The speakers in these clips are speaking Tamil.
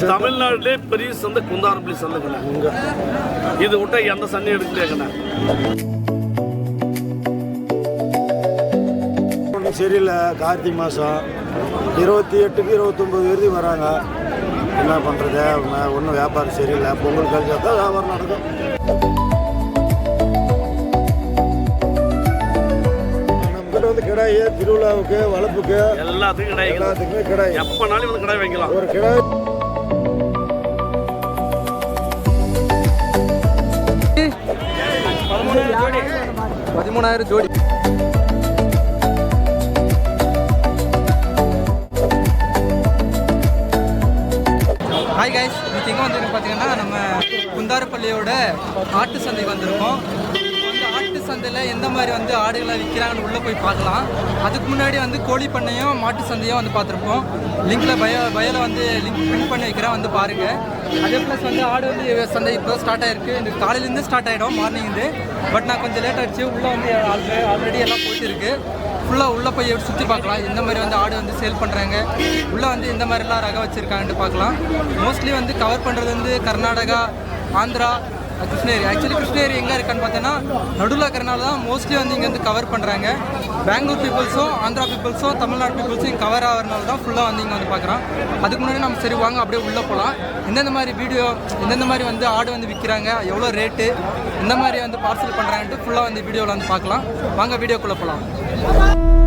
தமிழ்நாட்டிலே பெரிய சந்தை குந்தாரப்பள்ளி சந்தைங்கண்ணா இங்கே இது விட்டா எந்த சந்தையும் எடுக்கலையாங்கண்ணா ஒன்றும் சரியில்லை. கார்த்திகை மாதம் இருபத்தி எட்டுக்கு இருபத்தொம்பது இறுதி வராங்க. என்ன பண்ணுறது ஒன்றும் வியாபாரம் சரியில்லை. பொங்கல் கழிச்சா தான் வியாபாரம் நடக்கும். நம்மகிட்ட வந்து கிடாய் திருவிழாவுக்கு வளர்ப்புக்கு எல்லாத்துக்கும் கிடைக்கும் எல்லாத்துக்குமே கிடாய். எப்பனாலும் வந்து கடை வைக்கலாம். ஒரு கிடாய் பதிமூணாயிரம் ஜோடி. ஹாய் கைஸ் இன்னைக்கு எங்கே வந்திருக்கோம் பார்த்தீங்கன்னா நம்ம குந்தாரப்பள்ளியோட ஆட்டு சந்தைக்கு வந்திருக்கோம். சந்தையில் எந்த மாதிரி வந்து ஆடுகளை விற்கிறாங்கன்னு உள்ளே போய் பார்க்கலாம். அதுக்கு முன்னாடி வந்து கோழி பண்ணையும் மாட்டு சந்தையும் வந்து பார்த்துருப்போம். லிங்கில் பய பயலை வந்து லிங்க் பிரிண்ட் பண்ணி வைக்கிறேன் வந்து பாருங்கள் அதே ப்ளஸ் வந்து ஆடு வந்து சந்தை இப்போ ஸ்டார்ட் ஆகிருக்கு எனக்கு காலையிலேருந்து ஸ்டார்ட் ஆகிடும் மார்னிங்லேருந்து பட் நான் கொஞ்சம் லேட் ஆகிடுச்சு உள்ளே வந்து ஆல்ரெடி ஆல்ரெடி எல்லாம் போயிட்டு இருக்குது ஃபுல்லாக உள்ளே போய் சுற்றி பார்க்கலாம். எந்த மாதிரி வந்து ஆடு வந்து சேல் பண்ணுறாங்க உள்ளே வந்து எந்த மாதிரிலாம் ரகம் வச்சுருக்காங்கன்னு பார்க்கலாம். மோஸ்ட்லி வந்து கவர் பண்ணுறது வந்து கர்நாடகா ஆந்திரா கிருஷ்ணகிரி. ஆக்சுவலி கிருஷ்ணகிரி எங்கே இருக்கான்னு பார்த்தீங்கன்னா நடுவில் இருக்கிறனால தான் மோஸ்ட்லி வந்து இங்கே வந்து கவர் பண்ணுறாங்க பெங்களூர் பீப்புள்ஸும் ஆந்திரா பீப்புள்ஸும் தமிழ்நாடு பீப்புள்ஸும் இங்கே கவர் ஆகிறனால தான் ஃபுல்லாக வந்து இங்கே வந்து பார்க்குறோம் அதுக்கு முன்னாடி நம்ம சரி வாங்க அப்படியே உள்ளே போகலாம் எந்தெந்த மாதிரி வீடியோ எந்தெந்த மாதிரி வந்து ஆடு வந்து விற்கிறாங்க எவ்வளோ ரேட்டு இந்த மாதிரி வந்து பார்சல் பண்ணுறாங்கன்ட்டு ஃபுல்லாக வந்து வீடியோவில் வந்து பார்க்கலாம். வாங்க வீடியோக்குள்ளே போகலாம்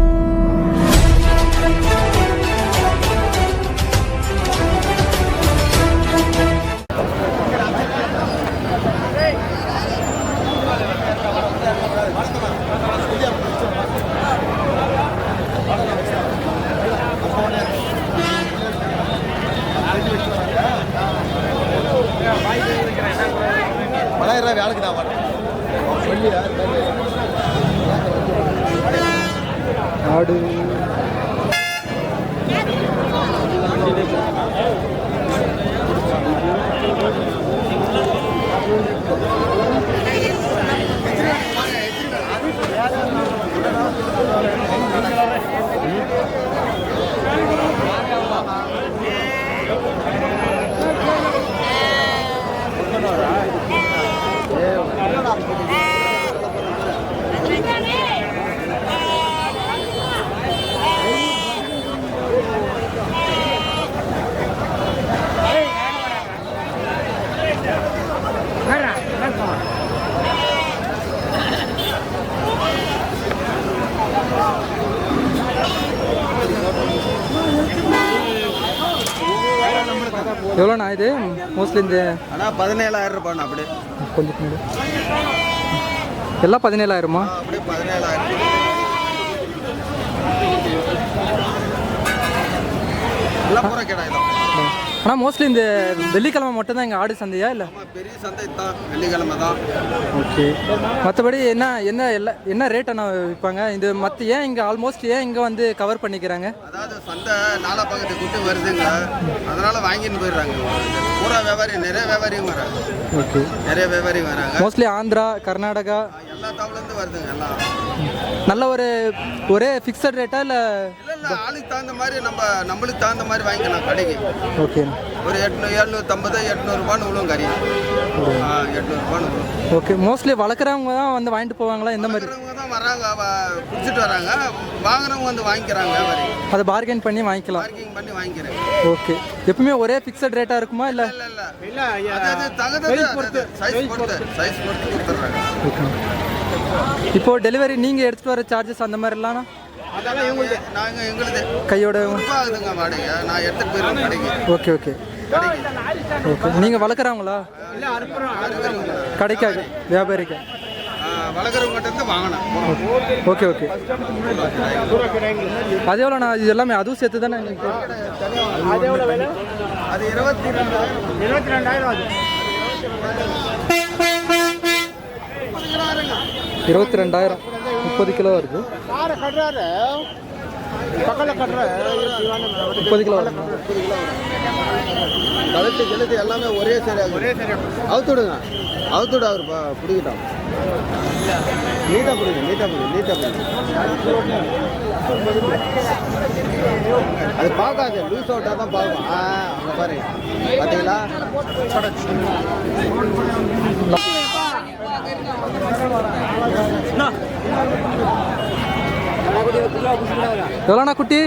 எவ்வளோண்ணா இது? மோஸ்ட்லி இந்த ஆனால் பதினேழாயிரம் ரூபாய் அப்படியே. கொஞ்சம் பின்னாடி. எல்லாம் பதினேழாயிரமா? அப்படியே பதினேழாயிரம். எல்லாம் பூரா கிடாய் தான் ஆனால் மோஸ்ட்லி இந்த வெள்ளிக்கிழமை மட்டும்தான் இங்கே ஆடு சந்தையா இல்லை? பெரிய சந்தை தான். வெள்ளிக்கிழமை தான். ஓகே மற்றபடி என்ன என்ன எல்லா என்ன ரேட் அண்ணா விற்பாங்க இது மற்ற ஏன் இங்கே ஆல்மோஸ்ட் ஏன் இங்கே வந்து கவர் பண்ணிக்கிறாங்க? அதாவது சந்தை நாலா பக்கத்து கூட்டு வருதுங்க. அதனால வாங்கின்னு போயிடுறாங்க. பூரா வியாபாரி நிறைய வியாபாரியும் வராங்க. ஓகே நிறைய வியாபாரியும் வராங்க. மோஸ்ட்லி ஆந்திரா கர்நாடகா எல்லா தாவுலேருந்து வருதுங்க எல்லாம். நல்ல ஒரு ஒரே ஃபிக்ஸட் ரேட்டா இல்லை இல்லை இல்லை ஆளுக்கு தகுந்த மாதிரி நம்ம நம்மளுக்கு தகுந்த மாதிரி வாங்கிக்கலாம் கடைக்கு. ஓகே ஒரு எட்நூறு எழுநூற்றம்பது எட்நூறுபான்னு விழுவும் கறி. ஆ எட்நூறுபான்னு ஓகே மோஸ்ட்லி வளர்க்குறவங்க தான் வந்து வாங்கிட்டு போவாங்களா? எந்த மாதிரி? தான் வராங்க குடிச்சிட்டு வராங்க. வாங்குறவங்க வந்து வாங்கிக்கிறாங்க வியாபாரி. அதை பார்கெயின் பண்ணி வாங்கிக்கலாம். பார்க்கிங் பண்ணி வாங்கிக்கிறேன். ஓகே. எப்பவுமே ஒரே ஃபிக்ஸட் ரேட்டாக இருக்குமா இல்லை? இல்லை இல்லை அதாவது தகுந்தது சைஸ் பொறுத்து சைஸ் பொறுத்து கொடுத்துட்றாங்க. ஓகே. இப்போ டெலிவரி நீங்கள் எடுத்துகிட்டு வர சார்ஜஸ் அந்த மாதிரிலாம் அதெல்லாம் எங்களுது நாங்கள் எங்களுது. கையோட ஆகுதுங்க வாடகை நான் எடுத்துகிட்டு போயிருவேன் கடைக்கு. Okay okay. ஓகே. நீங்கள் வளர்க்குறவங்களா? கடைக்காக வியாபாரிக்கு. Okay okay. அது எவ்வளோண்ணா? இது எல்லாமே அதுவும் சேர்த்து தானே நீங்கள் அது இருபத்தி ரெண்டாயிரம். இருபத்தி ரெண்டாயிரம் அது இருபத்தி ரெண்டாயிரம். முப்பது கிலோ வருது. முப்பது கிலோ கழுத்து கிழத்து எல்லாமே ஒரே சரியாக ஒரே சரியாக அவுத்து விடுங்க அவுத்து விடு அவர் ப- பிடிக்கிட்டோம். நீட்டாக பிடிங்க நீட்டாக பிடிங்க நீட்டாக பிடிங்க. அது பார்க்காது லூஸ் அவுட்டாக தான் பார்க்கும். ஆ அங்கே பாரு. பார்த்தீங்களா எவ்வளோண்ணா குட்டி?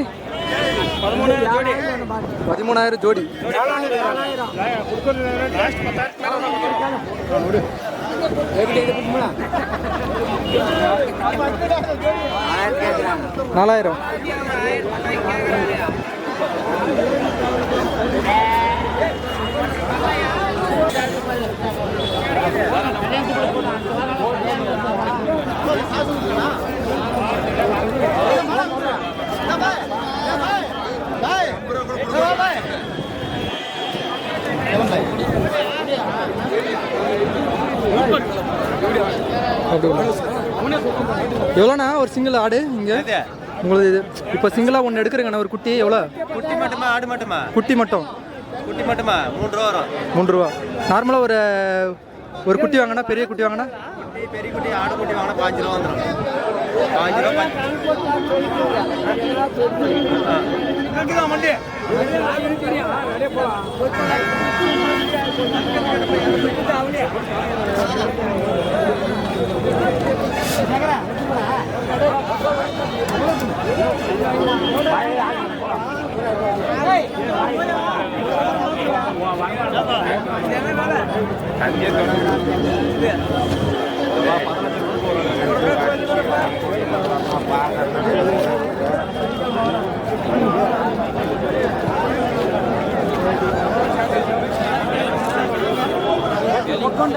பதிமூணாயிரம் ஜோடி. நாலாயிரம். எவ்வளோண்ணா? ஒரு சிங்கிள் ஆடு இங்கே? உங்களுக்கு இது இப்போ சிங்கிளாக ஒன்று எடுக்கிறீங்கண்ணா ஒரு குட்டி எவ்வளோ? குட்டி மட்டுமா ஆடு மட்டுமா? குட்டி மட்டும். குட்டி மட்டுமா? மூன்று ரூபா வரும். மூன்று ரூபா. நார்மலாக ஒரு ஒரு குட்டி வாங்கினா பெரிய குட்டி வாங்கினா? பெரிய குட்டி ஆடு குட்டி வாங்கினா பாஞ்சு ரூபா வந்துடும் பாஞ்சு ரூபா. ఒక్కొండ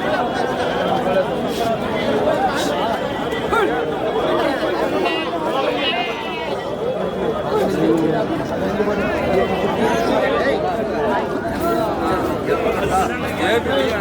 யூடியூப்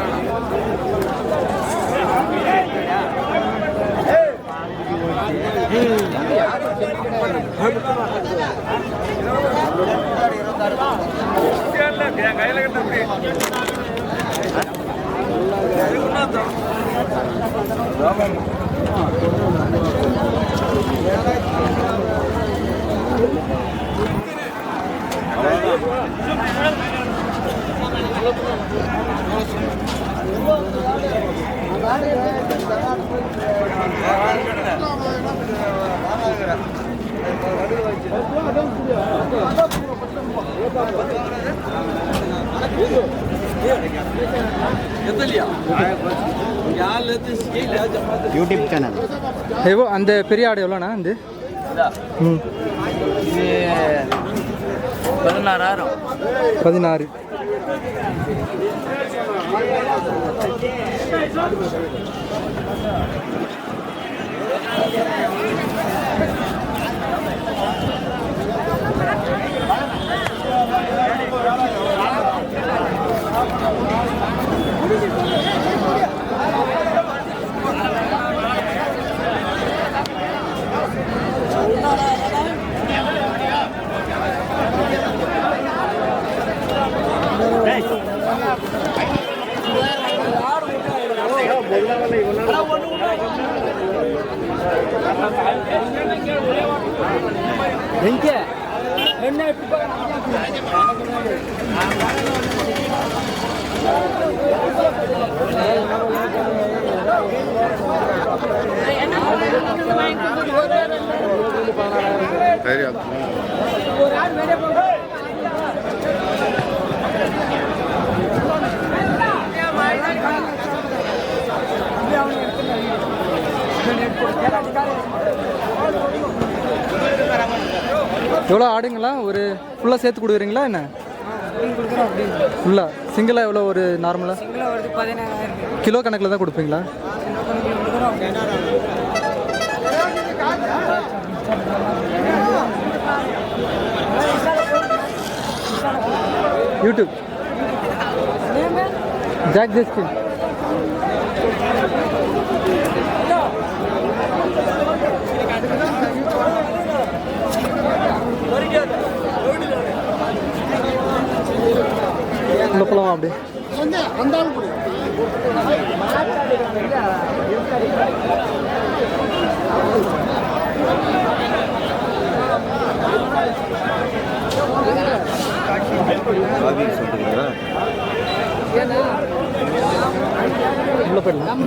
எவ்வளோ அந்த பெரிய ஆடு எவ்வளோண்ணா அந்த ம். பதினாறாயிரம். பதினாறு. எங்கே? என்ன சரி அது எவ்வளோ ஆடுங்களா? ஒரு ஃபுல்லாக சேர்த்து கொடுக்குறீங்களா என்ன? ஃபுல்லாக சிங்கிளாக எவ்வளோ ஒரு நார்மலாக கிலோ கணக்கில் தான் கொடுப்பீங்களா? யூடியூப் ஜாக் ஜஸ்டின் உள்ள போகலாமா அப்படியே உள்ள போயிடலாம்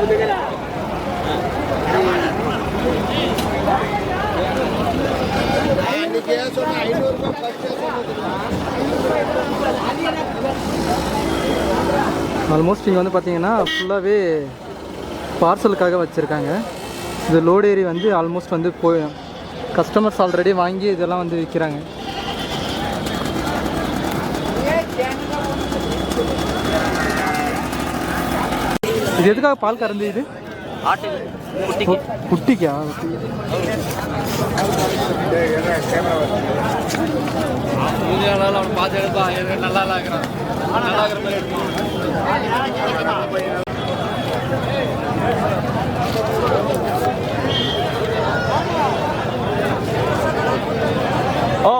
ஒன்று ஆல்மோஸ்ட் இங்கே வந்து பார்த்தீங்கன்னா ஃபுல்லாகவே பார்சலுக்காக வச்சுருக்காங்க. இது லோடு ஏரி வந்து ஆல்மோஸ்ட் வந்து போய் கஸ்டமர்ஸ் ஆல்ரெடி வாங்கி இதெல்லாம் வந்து விற்கிறாங்க இது எதுக்காக பால் கறந்து இது? குட்டிக்கு. எடுப்பா நல்லா இருக்கிறான் நல்லா இருக்கிற மாதிரி ஓ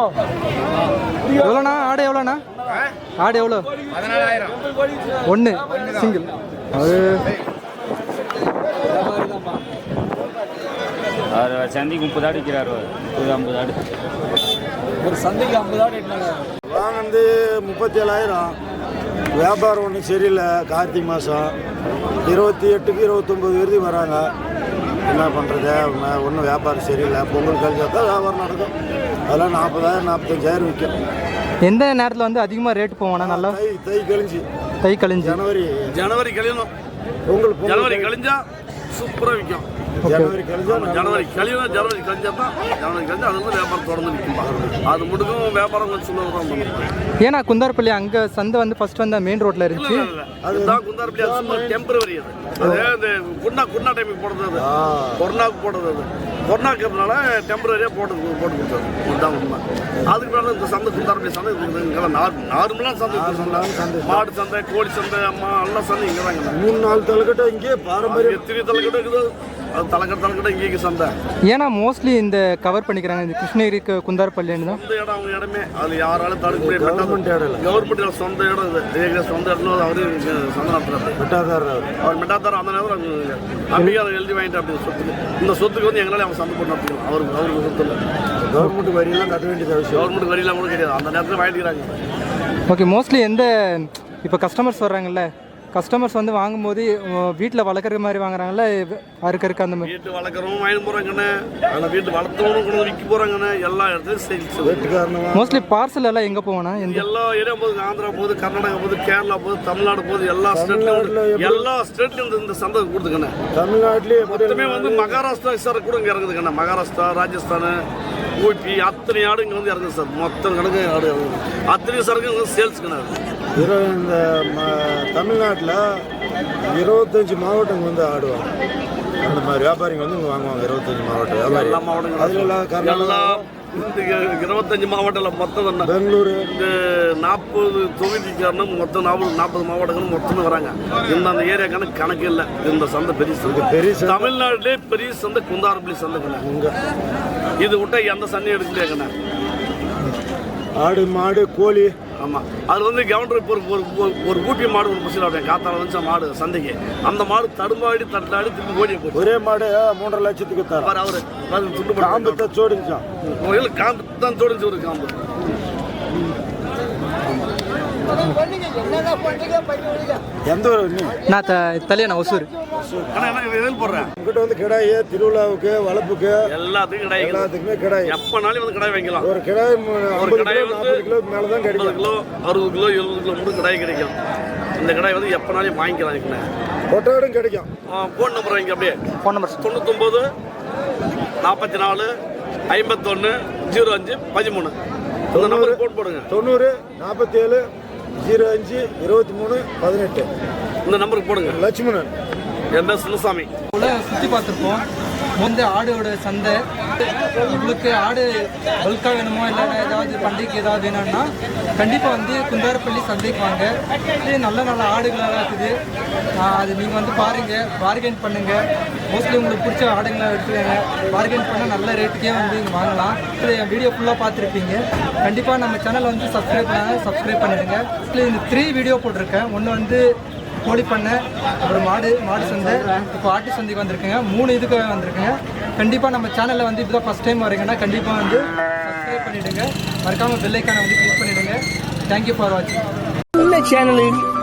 எவ்வளோண்ணா? ஆடு எவ்வளோண்ணா? ஆடு எவ்வளோ? ஒன்று சிங்கிள் அது அவர் சந்திக்கு முப்பது ஆடு விற்கிறார் முப்பது ஐம்பது ஆடு. ஒரு சந்தைக்கு ஐம்பது ஆடு வாங்கினது முப்பத்தி ஏழாயிரம் வியாபாரம் ஒன்றும் சரியில்லை. கார்த்திகை மாதம் இருபத்தி எட்டுக்கு இருபத்தொம்பது விருதி வராங்க. என்ன பண்ணுறது ஒன்றும் வியாபாரம் சரியில்லை. பொங்கல் கழிச்சா தான் வியாபாரம் நடக்கும். அதெல்லாம் நாற்பதாயிரம் நாற்பத்தஞ்சாயிரம் விற்கும் எந்த நேரத்தில் வந்து அதிகமாக ரேட் போவானா? நல்லா தை தை கழிஞ்சு. தை கழிஞ்சு. ஜனவரி. ஜனவரி கழியணும். பொங்கல் ஜனவரி கழிஞ்சா. சூப்பராக விற்கும் ஜனவரி கழிஞ்சா ஜனவரி கழியணும் ஜனவரி கழிஞ்சா தான் ஜனவரி கழிஞ்சா அது வந்து வியாபாரம் தொடர்ந்து நிற்கும். அது மட்டுக்கும் வியாபாரம் கொஞ்சம் சொல்லுவோம் ஏன்னா குந்தாரப்பள்ளி அங்கே சந்தை வந்து ஃபர்ஸ்ட் வந்து மெயின் ரோட்டில் இருந்துச்சு. அதுதான் குந்தாரப்பள்ளி அது சும்மா டெம்பரவரி அது. அது இந்த குண்டா குண்டா டைமுக்கு போடுறது அது. கொரோனாவுக்கு போடுறது அது. கொரோனாக்கிறதுனால டெம்பரரியாக போட்டு போட்டு கொடுத்தது. இதுதான் உண்மை. அதுக்கு மேலே இந்த சந்தை குந்தாரப்பள்ளி சந்தை இங்கே நார்மலான சந்தை. மாடு சந்தை கோழி சந்தை அம்மா எல்லா சந்தை இங்கே தான் மூணு நாலு தலைக்கட்டும் இங்கே பாரம்பரியம். எத்தனை தலைக்கட்டு இருக்குது. அது தலைக்கட்டு தலைக்கட்டு இங்கே சந்தை. ஏன்னா மோஸ்ட்லி இந்த கவர் பண்ணிக்கிறாங்க இந்த கிருஷ்ணகிரிக்கு குந்தாரப்பள்ளின்னு தான். சொந்த இடம் அவங்க இடமே. அது யாராலும் தடுக்க முடியாது கவர்மெண்ட் இடம் இல்லை. கவர்மெண்ட் சொந்த இடம் இது. சொந்த இடத்துல அவரு சொந்த நடத்துறாரு. வெட்டாதாரர் அவர். அவர் மெட்டாத்தார் அந்த நேரம் அம்பிகாரம் எழுதி வாங்கிட்டு அப்படி சொத்துக்கு. இந்த சொத்துக்கு வந்து எங்களால அவங்க சந்தை அவருக்கு அவருக்கு சொத்து இல்லை. கவர்மெண்ட் வரியெல்லாம் கட்ட வேண்டியது அவசியம் கவர்மெண்ட் வரியெல்லாம் கூட கிடையாது. அந்த நேரத்தில் வாங்கிக்கிறாங்க. ஓகே மோஸ்ட்லி எந்த இப்போ கஸ்டமர்ஸ் வர்றாங்கல்ல கஸ்டமர்ஸ் வந்து வாங்கும்போது வீட்டில் வளர்க்குற மாதிரி வாங்குறாங்கல்ல? அறுக்கறுக்க அந்த மாதிரி. வீட்டு வளர்க்குறவங்க வாங்கி போறாங்கண்ணே. ஆனால் வீட்டு வளர்த்தவனும் கொண்டு விற்க போறாங்கண்ணே எல்லா இடத்துலையும் சேல்ஸ் வீட்டுக்காரனமா மோஸ்ட்லி பார்சல் எல்லாம் எங்கே போவோம்னா எந்த எல்லா ஏரியா போகுது. ஆந்திரா போகுது கர்நாடகா போகுது கேரளா போகுது தமிழ்நாடு போகுது. எல்லா ஸ்டேட்லையும் எல்லா ஸ்டேட்லையும் இந்த- இந்த சந்தை கொடுத்துக்கண்ணே. தமிழ்நாட்டிலேயே எப்படி மொத்தமே வந்து மகாராஷ்டிரா சார் கூட இங்கே இறங்குதுங்கண்ணா மகாராஷ்டிரா ராஜஸ்தான் ஊபி அத்தனை ஆடு இங்கே வந்து இறங்குது சார் மொத்தம் கணக்கு ஆடு. இறங்குது அத்தனை சரக்கு இங்கே சேல்ஸ்க்குண்ணா இரு இந்த தமிழ்நாட்டில் இருபத்தஞ்சி மாவட்டங்க வந்து ஆடுவாங்க. அந்த மாதிரி வியாபாரிங்க வந்து இங்கே வாங்குவாங்க இருபத்தஞ்சி மாவட்டம் வியாபாரி. எல்லா அதில் இந்த இருபத்தஞ்சு மாவட்டம் மொத்தம் பெங்களூரு. இந்த நாற்பது தொகுதிக்காரனும் மொத்தம் நாற்பது நாற்பது மாவட்டங்களும் மொத்தம் வராங்க. இந்த அந்த ஏரியா கணக்கு கணக்கு இல்லை. இந்த சந்தை பெரிய சந்தை. பெரிய சந்தை. தமிழ்நாட்டிலே பெரிய சந்தை குந்தாரப்பள்ளி இங்கே. இது விட்டா எந்த சந்தையும் எடுக்கலையாங்கண்ணா ஆடு மாடு கோழி. ஆமாம் அது வந்து கவுண்டர் இப்போ ஒரு ஒரு ஒரு- ஊட்டி மாடு ஒரு முசில் அப்படியே காத்தால வந்து மாடு சந்தைக்கு அந்த மாடு தடுமாடி தட்டாடி திரும்பி ஓடி போச்சு ஒரே மாடு மூன்றரை லட்சத்துக்கு பாரு அவரு பாரு துண்டு காம்பு போட்டு சோடிச்சான் காம்பு தான் தோடிச்சு ஒரு காம்பு எந்த ஒரு நீ? நான் த தலையா ஒசூர். உங்ககிட்ட வந்து கிடாய் திருவிழாவுக்கு வளர்ப்புக்கு எல்லாத்துக்கும் கிடையாது எல்லாத்துக்குமே கிடாய். எப்பனாலும் வந்து கடை வைக்கலாம் ஒரு கிடாய் ஒரு கடாய் வந்து கிலோ மேலே தான் கிடைக்கும். கிலோ அறுபது கிலோ எழுபது கிலோ மட்டும் கடாய் கிடைக்கும். இந்த கடாய் வந்து எப்பனாலும் வாங்கிக்கலாம் இதுக்குண்ணே கொட்டாடும் கிடைக்கும். ஃபோன் நம்பர் வாங்கி அப்படியே. ஃபோன் நம்பர் தொண்ணூத்தொம்பது நாற்பத்தி நாலு ஐம்பத்தொன்று ஜீரோ அஞ்சு பதிமூணு. இந்த நம்பருக்கு ஃபோன் போடுங்க. தொண்ணூறு நாற்பத்தேழு ஜீரோ அஞ்சு இருபத்தி மூணு பதினெட்டு. இந்த நம்பருக்கு போடுங்க. லட்சுமணன். என் பேர் சின்னசாமி. சுற்றி பார்த்துருப்போம். வந்து ஆடோட சந்தை. உங்களுக்கு ஆடு பல்காக வேணுமோ இல்லை ஏதாவது பண்டிகைக்கு ஏதாவது வேணும்னா கண்டிப்பாக வந்து குந்தாரப்பள்ளி சந்தைக்கு வாங்க. இது நல்ல நல்ல ஆடுகளாக இருக்குது. அது நீங்கள் வந்து பாருங்கள் பார்கெயின் பண்ணுங்கள் மோஸ்ட்லி உங்களுக்கு பிடிச்ச ஆடுங்களை எடுத்துக்கங்க. பார்கெயின் பண்ணால் நல்ல ரேட்டுக்கே வந்து இங்கே வாங்கலாம். என் வீடியோ ஃபுல்லாக பார்த்துருப்பீங்க. கண்டிப்பாக நம்ம சேனலை வந்து சப்ஸ்கிரைப் பண்ணாங்க சப்ஸ்கிரைப் பண்ணிடுங்க. மோஸ்ட்லி இந்த த்ரீ வீடியோ போட்டிருக்கேன். ஒன்று வந்து கோழி பண்ணை ஒரு மாடு மாடு சந்தை இப்போ ஆட்டு சந்தைக்கு வந்திருக்குங்க. மூணு இதுக்கு வந்திருக்குங்க. கண்டிப்பாக நம்ம சேனலில் வந்து இப்போ தான் ஃபஸ்ட் டைம் வரீங்கன்னா கண்டிப்பாக வந்து சப்ஸ்கிரைப் பண்ணிவிடுங்க மறக்காமல் பெல்லைக்கான வந்து கிளிக் பண்ணிவிடுங்க தேங்க்யூ ஃபார் வாட்சிங் சேனலில் சேனலு